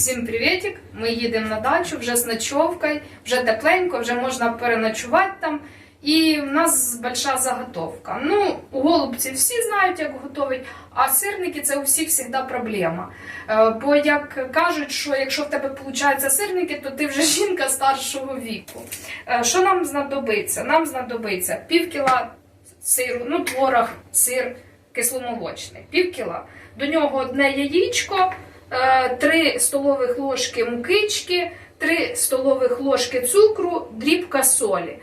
Всім привітик! Ми їдемо на дачу вже з ночовкою, вже тепленько, вже можна переночувати там. І в нас большая заготовка. Ну, голубці всі знають, як готовить, а сирники це у всіх завжди проблема. Е, Бо як кажуть, що якщо в тебе виходить сирники, то ти вже жінка старшого віку. Е, Що нам знадобиться? Нам знадобиться пів кіла сиру, ну, творог, сир кисломолочний, пів кіла. До нього одне яєчко, 3 столових ложки мукички, 3 столових ложки цукру, дрібка солі.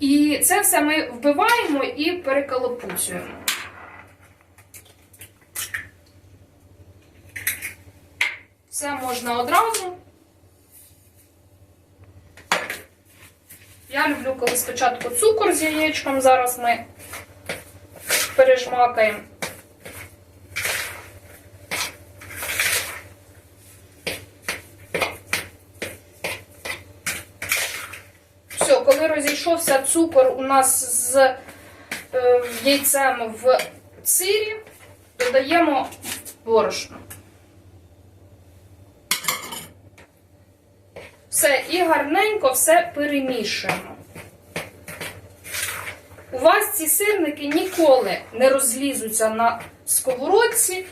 І це все ми вбиваємо і переколопуцюємо. Все можна одразу. Я люблю, коли спочатку цукор з яєчком, зараз ми пережмакаємо. Все, коли розійшовся цукор у нас з е, яйцем в сирі, додаємо борошно. Все, і гарненько все перемішуємо. У вас ці сирники ніколи не розлізуться на сковородці.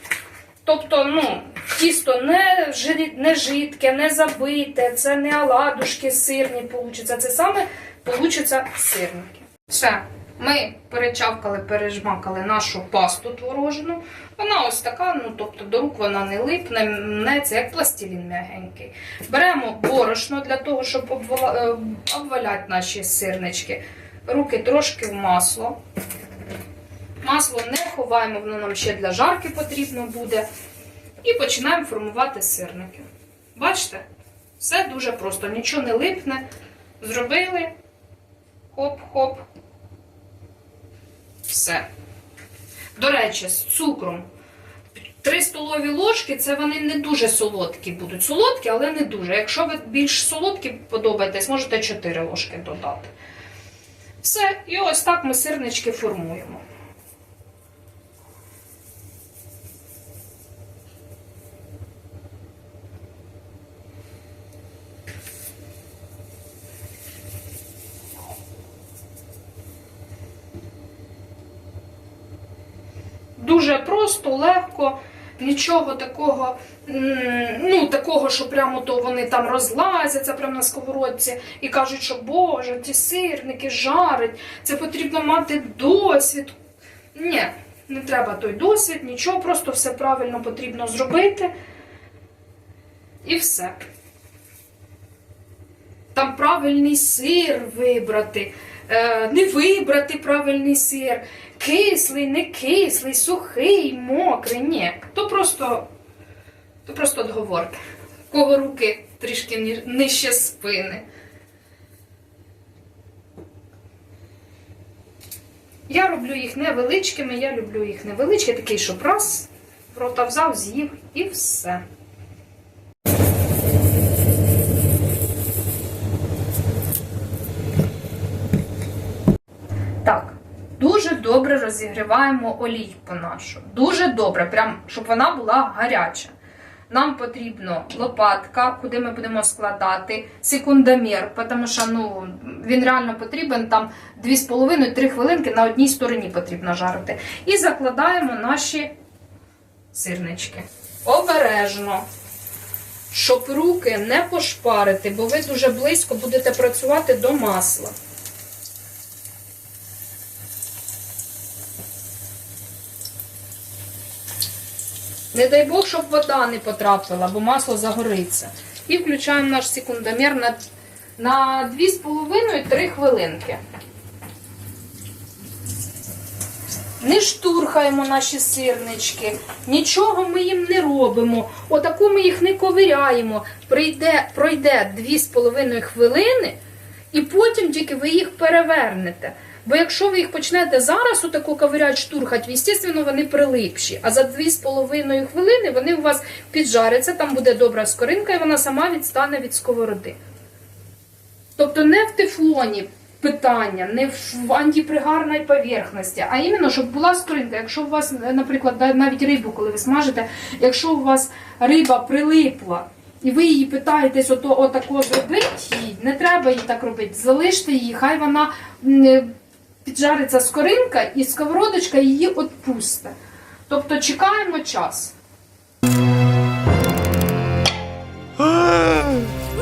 Тобто, ну, тісто не, не жидке, не забите, це не оладушки сирні получаться. Це саме получаться сирники. Все, ми перечавкали, пережмакали нашу пасту творожну. Вона ось така, ну тобто до рук вона не липне, мнеться, як пластилін м'ягенький. Беремо борошно для того, щоб е, обваляти наші сирнички. Руки трошки в масло. Масло не ховаємо, воно нам ще для жарки потрібно буде. І починаємо формувати сирники. Бачите? Все дуже просто, нічого не липне. Зробили. Хоп-хоп. Все. До речі, з цукром. 3 столові ложки це вони не дуже солодкі будуть. Солодкі, але не дуже. Якщо ви більш солодкі подобаєтесь, можете 4 ложки додати. Все, і ось так ми сирнички формуємо. Дуже просто, легко, нічого такого, ну, такого, що прямо то вони там розлазяться прямо на сковородці і кажуть, що Боже, ті сирники жарить, це потрібно мати досвід. Ні, не треба той досвід, нічого, просто все правильно потрібно зробити. І все. Там правильний сир вибрати, не вибрати правильний сир, кислий, не кислий, сухий, мокрий. Ні. То просто, то просто отговорки. Кого руки трішки нижче спини. Я роблю їх невеличкими, я люблю їх невеличкі, такий, щоб раз, в рота взяв, з'їв і все. Так, дуже добре розігріваємо олійку нашу. Дуже добре, прям, щоб вона була гаряча. Нам потрібно лопатка, куди ми будемо складати, секундомір, тому що ну, він реально потрібен там 2,5-3 хвилинки на одній стороні потрібно жарити. І закладаємо наші сирнички. Обережно, щоб руки не пошпарити, бо ви дуже близько будете працювати до масла. Не дай Бог, щоб вода не потрапила, бо масло загориться. І включаємо наш секундомір на, на 2,5-3 хвилинки. Не штурхаємо наші сирнички, нічого ми їм не робимо. Отаку ми їх не ковиряємо. Прийде, пройде 2,5 хвилини, і потім тільки ви їх перевернете. Бо якщо ви їх почнете зараз отаку ковирять, штурхати, звісно, вони прилипші. А за 2,5 хвилини вони у вас піджаряться, там буде добра скоринка, і вона сама відстане від сковороди. Тобто не в тефлоні питання, не в антипригарній поверхності, а іменно, щоб була скоринка. Якщо у вас, наприклад, навіть рибу, коли ви смажите, якщо у вас риба прилипла і ви її питаєтесь ото, отако зробити не треба їй так робити. Залиште її, хай вона піджариться скоринка і сковородочка її відпусте. Тобто чекаємо час.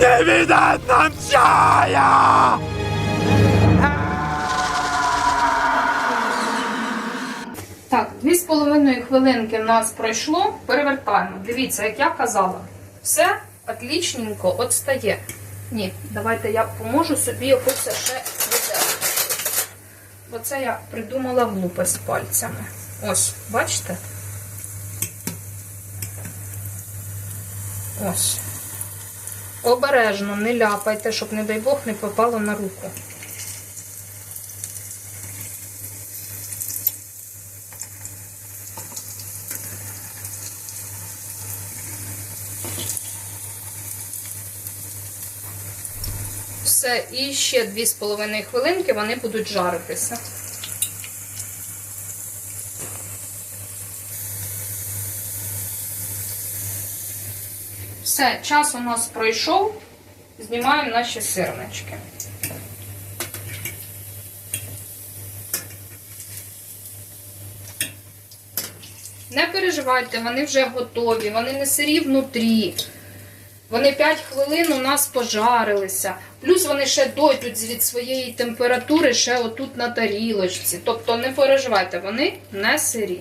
Не видать нам чая! Так, дві з половиною хвилинки в нас пройшло. Перевертаємо. Дивіться, як я казала, все отлічненько отстає. Ні, давайте я поможу собі якось ще віддати. Бо це я придумала глупость пальцями. Ось, бачите? Ось. Обережно, не ляпайте, щоб, не дай Бог, не попало на руку. Все, і ще 2,5 хвилинки вони будуть жаритися. Все, час у нас пройшов. Знімаємо наші сирнички. Не переживайте, вони вже готові, вони не сирі внутрі. Вони 5 хвилин у нас пожарилися. Плюс вони ще дойдуть від своєї температури ще отут на тарілочці. Тобто не переживайте, вони не сирі.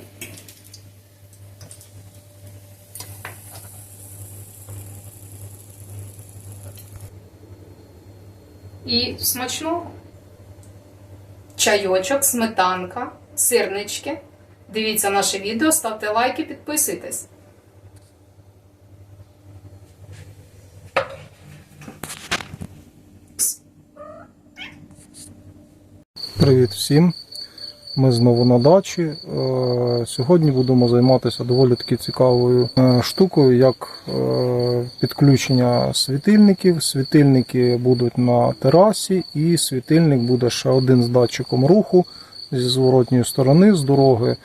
І смачного. Чайочок, сметанка, сирнички. Дивіться наше відео, ставте лайки, підписуйтесь. Привіт всім! Ми знову на дачі. Е, Сьогодні будемо займатися доволі таки цікавою е, штукою, як е, підключення світильників. Світильники будуть на терасі, і світильник буде ще один з датчиком руху зі зворотньої сторони, з дороги,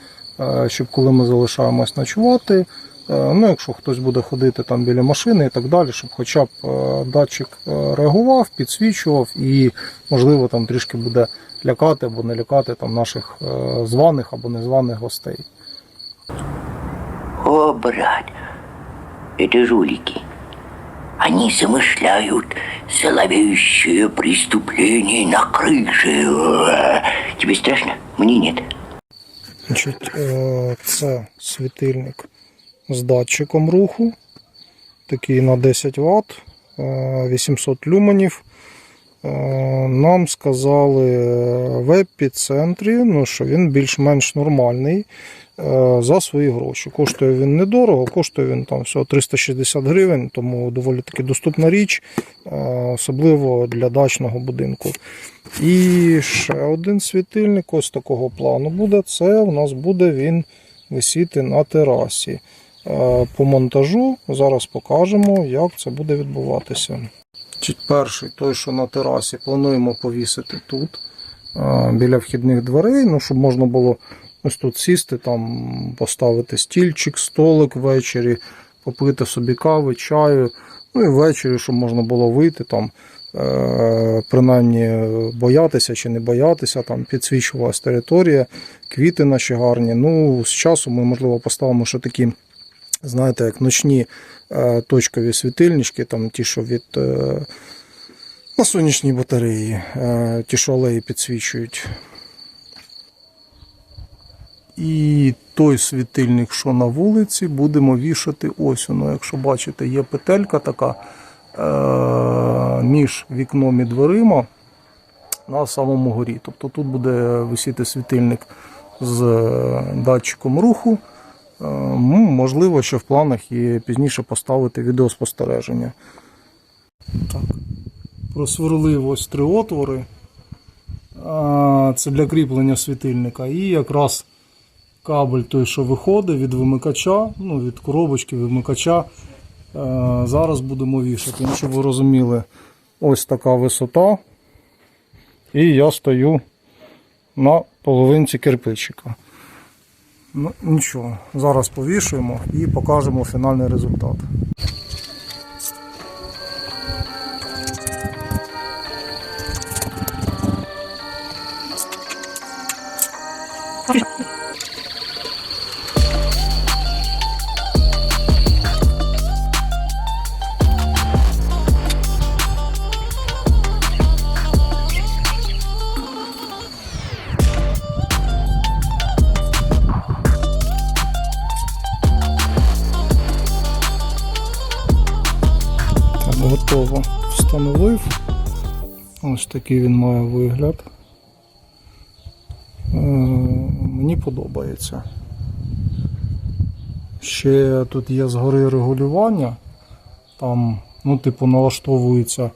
щоб коли ми залишаємось ночувати. е, Ну, якщо хтось буде ходити там біля машини і так далі, щоб хоча б е, датчик е, реагував, підсвічував і, можливо, там трішки буде лякати або не лякати там наших е, званих або незваних гостей. О, брат, это жулики. Они замышляют зловещее преступление на крыше. Тебе страшно? Мне нет. Значить, е, це світильник з датчиком руху, такий на 10 Вт, е, 800 люменів. Е, Нам сказали е, в епіцентрі, ну, що він більш-менш нормальний е, за свої гроші. Коштує він недорого, коштує він там всього 360 гривень, тому доволі таки доступна річ, особливо для дачного будинку. І ще один світильник ось такого плану буде. Це у нас буде він висіти на терасі. По монтажу зараз покажемо, як це буде відбуватися. Перший, той, що на терасі, плануємо повісити тут, біля вхідних дверей, ну, щоб можна було ось тут сісти, там, поставити стільчик, столик ввечері, попити собі кави, чаю. Ну і ввечері, щоб можна було вийти там, е, принаймні боятися чи не боятися, там підсвічувалась територія, квіти наші гарні. Ну, з часу ми, можливо, поставимо ще такі, знаєте, як ночні е, точкові світильнички, там ті, що від е, на сонячній батареї, е, ті, що алеї підсвічують. І той світильник, що на вулиці, будемо вішати ось воно. Якщо бачите, є петелька така між вікном і дверима на самому горі. Тобто тут буде висіти світильник з датчиком руху. Е, м, Можливо, що в планах і пізніше поставити відеоспостереження. Так. Просверлив ось три отвори. Це для кріплення світильника. І якраз кабель той, що виходить від вимикача, ну, від коробочки вимикача. Е, Зараз будемо вішати. Ну, щоб ви розуміли, ось така висота. І я стою на половинці кирпичика. Ну, нічого, зараз повішуємо і покажемо фінальний результат. Такий він має вигляд. Е, Мені подобається. Ще тут є згори регулювання. Там, ну, типу, налаштовується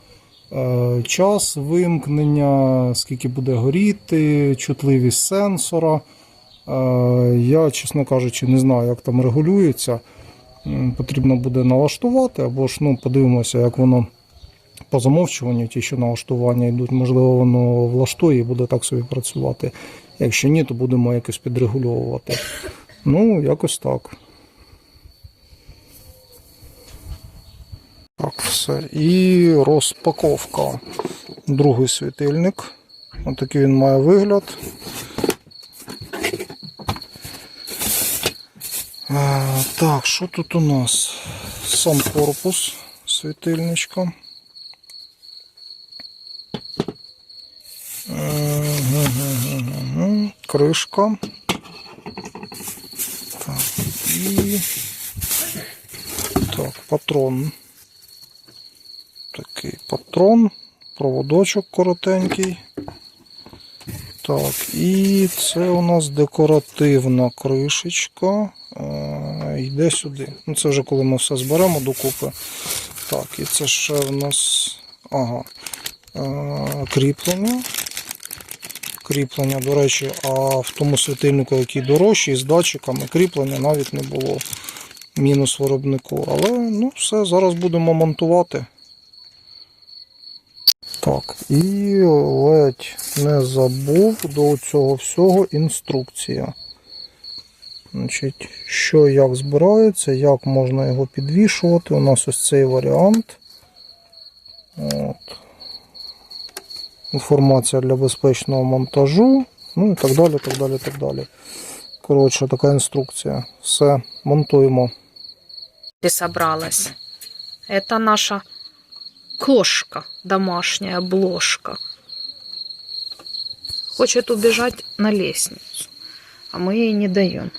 е, час вимкнення, скільки буде горіти, чутливість сенсора. Е, я, чесно кажучи, не знаю, як там регулюється. Потрібно буде налаштувати, або ж ну, подивимося, як воно по замовчуванню, ті, що налаштування йдуть, можливо, воно влаштує і буде так собі працювати. Якщо ні, то будемо якось підрегульовувати. Ну, якось так. Так, все. І розпаковка. Другий світильник. Отакий він має вигляд. Так, що тут у нас? Сам корпус світильничка. Кришка. Так, і так, патрон. Такий патрон, проводочок коротенький. Так, і це у нас декоративна кришечка. Е, йде сюди. Ну, це вже коли ми все зберемо докупи. Так, і це ще в нас ага, е, кріплення. Кріплення, до речі, а в тому світильнику, який дорожчий, з датчиками, кріплення навіть не було. Мінус виробнику. Але ну, все, зараз будемо монтувати. Так, і ледь не забув до цього всього інструкція. Значить, що як збирається, як можна його підвішувати. У нас ось цей варіант. От Інформація для безпечного монтажу. Ну і так далі, так далі, так далі. Коротше, така інструкція. Все, монтуємо. Ты собралась. Это наша кошка, домашняя обложка. Хочет убежать на лестницу, а мы ей не даем.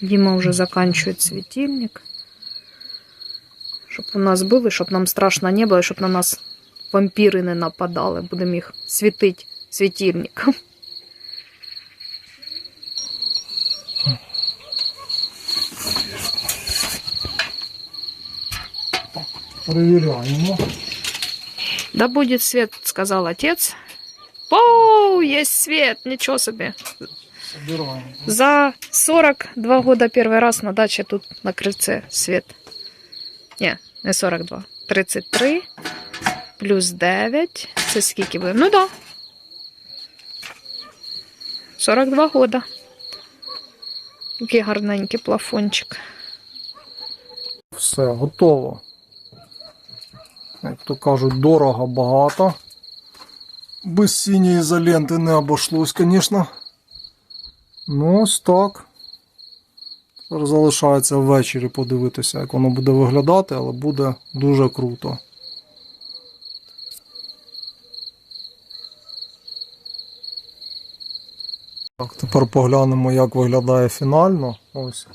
Дима уже заканчивает светильник. Щоб у нас були, щоб нам страшно не було, щоб на нас вампіри не нападали. Будемо їх світити світильником. Перевіряємо. Да будет свет, сказал отец. Оу, есть свет, ничего себе. Собираємо. За 42 года первый раз на даче тут на крыльце свет. Не, не 42. 33 плюс 9. Це скільки буде? Ну да. 42 года. Який гарненький плафончик. Все, готово. Як то кажуть, дорого багато. Без синьої ізоленти не обошлось, звісно. Ну, ось так. Залишається ввечері подивитися, як воно буде виглядати, але буде дуже круто. Так, тепер поглянемо, як виглядає фінально. Ось.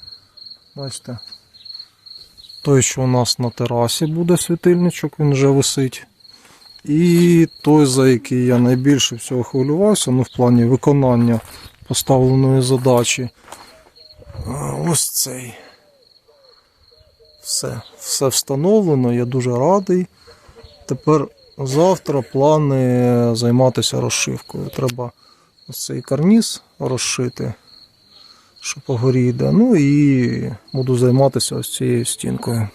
Бачите. Той, що у нас на терасі буде світильничок, він вже висить. І той, за який я найбільше всього хвилювався, ну в плані виконання поставленої задачі. Ось цей. Все, все встановлено, я дуже радий. Тепер завтра плани займатися розшивкою. Треба ось цей карніз розшити що по горі йде. Ну і буду займатися ось цією стінкою.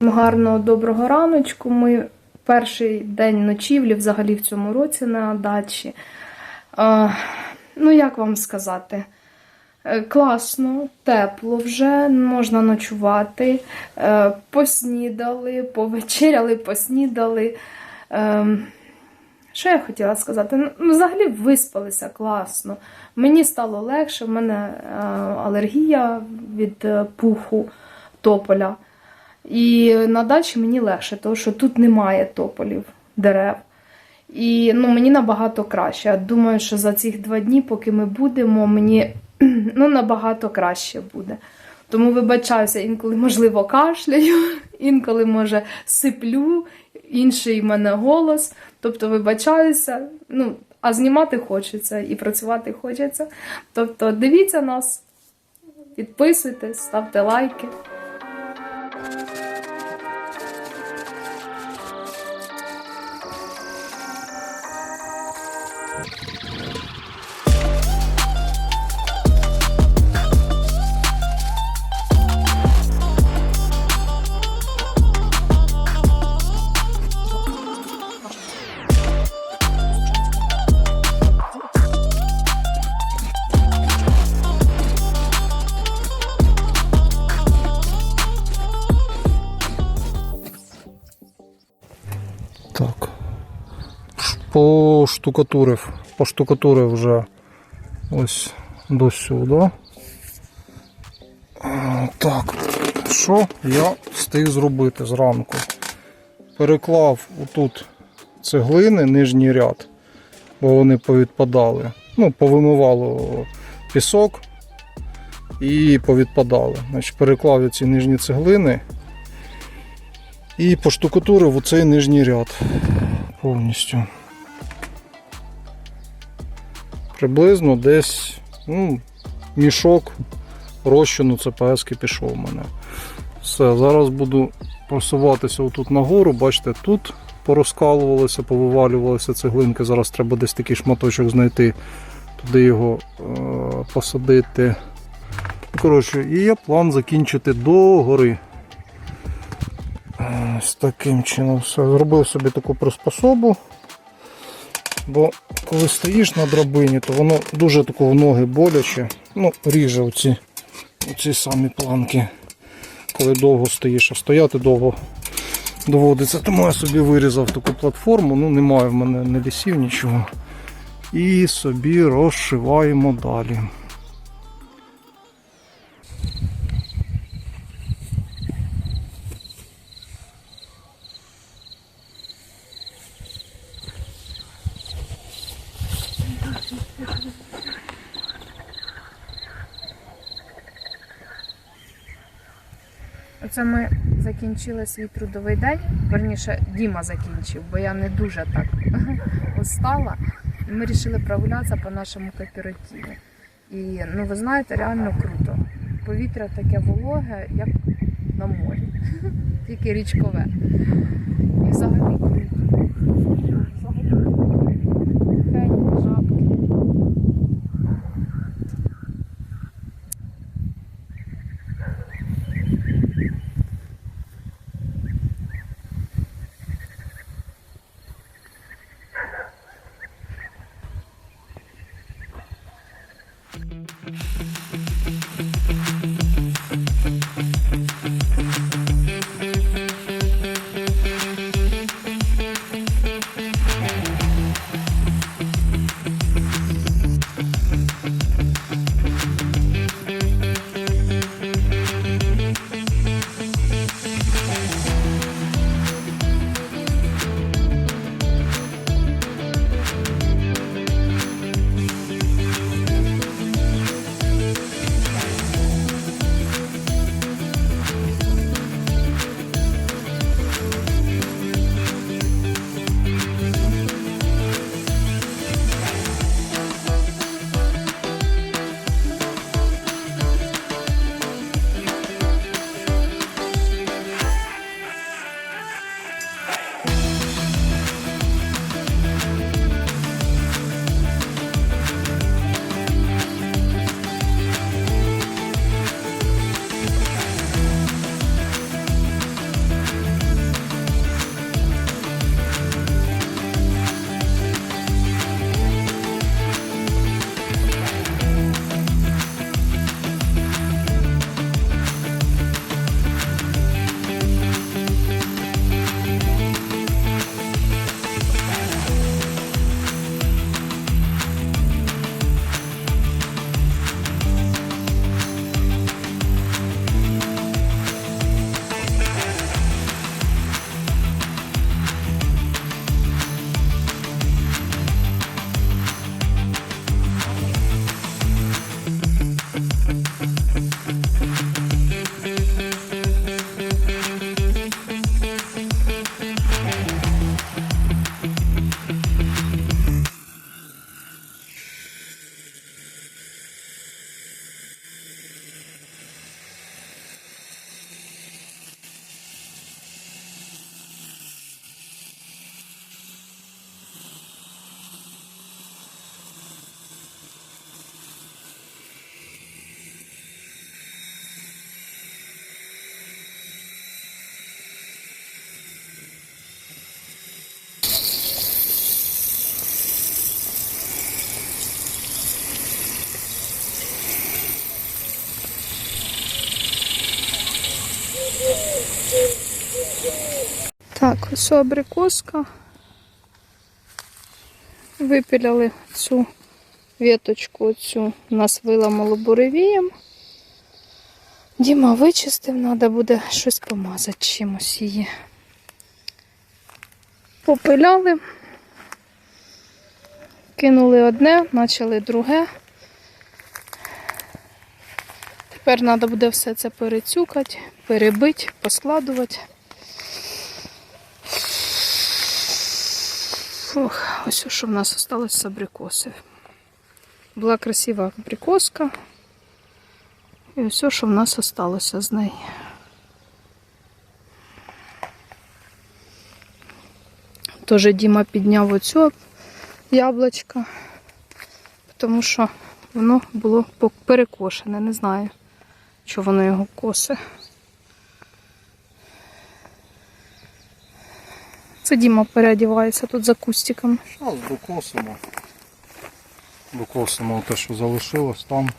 Гарного доброго раночку. Ми перший день ночівлі взагалі в цьому році на дачі. А, ну, як вам сказати? Е, Класно, тепло вже, можна ночувати. Е, Поснідали, повечеряли, поснідали. Що я хотіла сказати? Ну, Ну, взагалі виспалися класно. Мені стало легше, в мене е, алергія від е, пуху тополя. І на дачі мені легше, тому що тут немає тополів, дерев. І ну, мені набагато краще. Я думаю, що за ці два дні, поки ми будемо, мені ну, набагато краще буде. Тому вибачаюся, інколи, можливо, кашляю, інколи, може, сиплю, інший в мене голос. Тобто, вибачаюся, ну, а знімати хочеться і працювати хочеться. Тобто, дивіться нас, підписуйтесь, ставте лайки. Так. Поштукатурив. Поштукатурив вже ось до сюди. Так, що я встиг зробити зранку? Переклав отут цеглини, нижній ряд, бо вони повідпадали. Ну, повимивало пісок і повідпадали. Значить, переклав ці нижні цеглини і поштукатурив оцей нижній ряд повністю. Приблизно десь ну, мішок розчину ЦПС пішов у мене. Все, зараз буду просуватися отут нагору. Бачите, тут порозкалувалися, повивалювалися цеглинки. Зараз треба десь такий шматочок знайти, туди його е- посадити. Коротше, і є план закінчити до гори. Ось таким чином все. Зробив собі таку приспособу. Бо коли стоїш на драбині, то воно дуже в ноги боляче. Ну, ріже оці, оці самі планки, коли довго стоїш, а стояти довго доводиться. Тому я собі вирізав таку платформу, ну немає в мене не лісів, нічого. І собі розшиваємо далі. Оце ми закінчили свій трудовий день. Верніше, Діма закінчив, бо я не дуже так устала. Ми вирішили прогулятися по нашому кооперативі. І ну ви знаєте, реально круто. Повітря таке вологе, як на морі, тільки річкове. І взагалі круто. Ось абрикоска. Випіляли цю віточку, цю нас виламало буревієм. Діма вичистив, треба буде щось помазати чимось її. Попиляли, кинули одне, почали друге. Тепер треба буде все це перецюкати, перебити, поскладувати. Ох, ось що в нас осталось з абрикоси. Була красива абрикоска. І ось що в нас осталося з неї. Тоже Діма підняв оцю яблучко, тому що воно було перекошене. Не знаю, що воно його косе. Це Діма переодівається тут за кустиками. Зараз докосимо. Докосимо те, що залишилось там.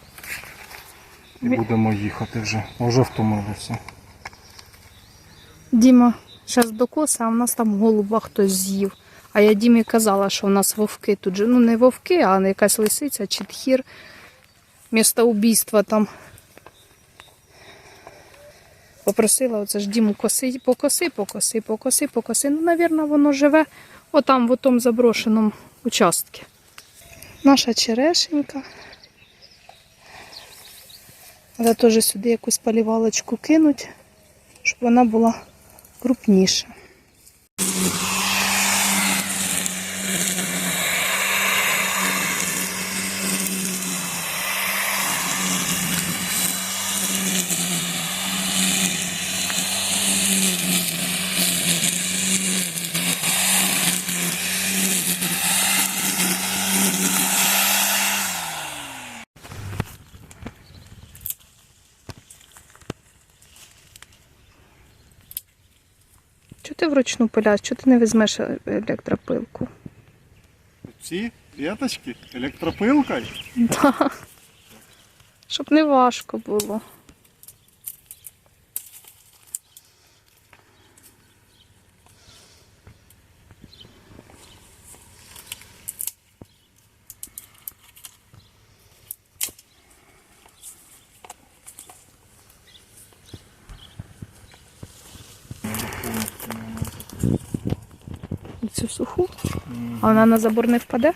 І Ми- будемо їхати вже. Вже втомилися. Діма зараз докоса, а в нас там голуба хтось з'їв. А я Дімі казала, що в нас вовки тут же. Ну не вовки, а якась лисиця чи тхір. Місто убійства там. Попросила оце ж Діму коси, покоси, покоси, покоси, покоси. Ну, навірно, воно живе отам, в тому заброшеному участку. Наша черешенька. Але теж сюди якусь полівалочку кинуть, щоб вона була крупніша. Вручну пиляєш? Чого ти не візьмеш е- електропилку? Ці віточки електропилкою. Да. Щоб не важко було. Цю суху? А вона на забор не впаде?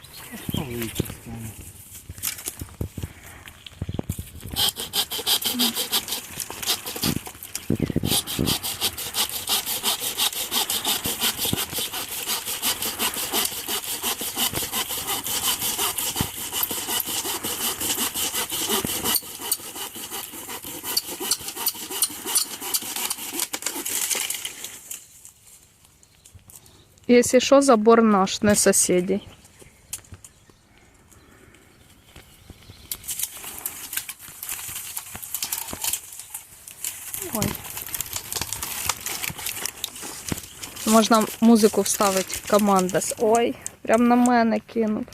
Если що, забор наш, не соседей. Ой. Можна музику вставити, команда. Ой, прям на мене кинув.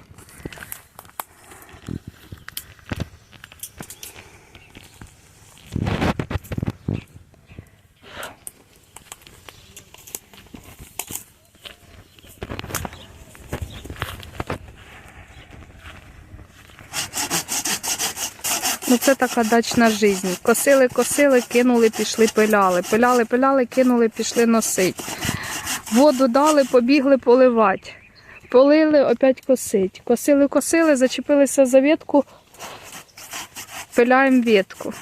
Це така дачна життя. Косили, косили, кинули, пішли, пиляли. Пиляли, пиляли, кинули, пішли носити. Воду дали, побігли поливати. Полили, опять косить. Косили, косили, зачепилися за ветку, пиляємо ветку.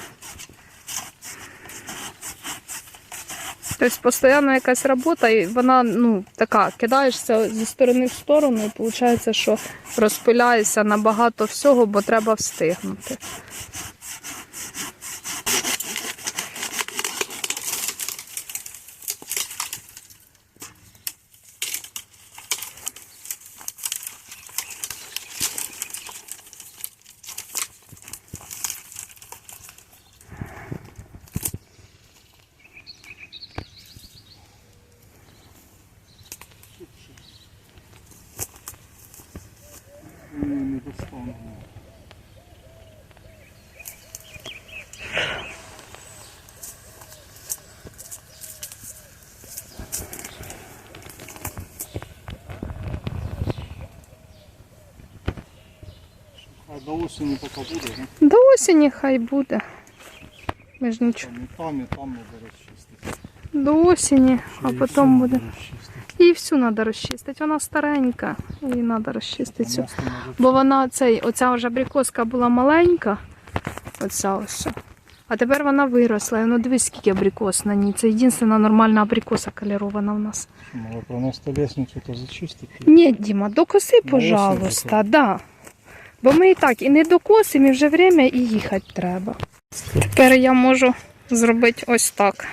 Тобто постійно якась робота, і вона ну, така, кидаєшся зі сторони в сторону, і виходить, що розпиляєшся на багато всього, бо треба встигнути. Не достану. А до осені поки буде, ну, До осені хай буде. Ми ж нічого. там і там, треба розчистити. До осені, а потім буде. І всю треба розчистити. Вона старенька. І треба розчистити. цю. Бо вона цей, оця вже абрикоска була маленька. Оця ось. А тепер вона виросла. Ну дивись, скільки абрикос на ній. Це єдина нормальна абрикоса кольорована в нас. Може пронести лестницю та зачистити. Ні, Діма, докоси, пожалуйста, да. Бо ми і так і не докосимо, і вже время і їхати треба. Тепер я можу зробити ось так.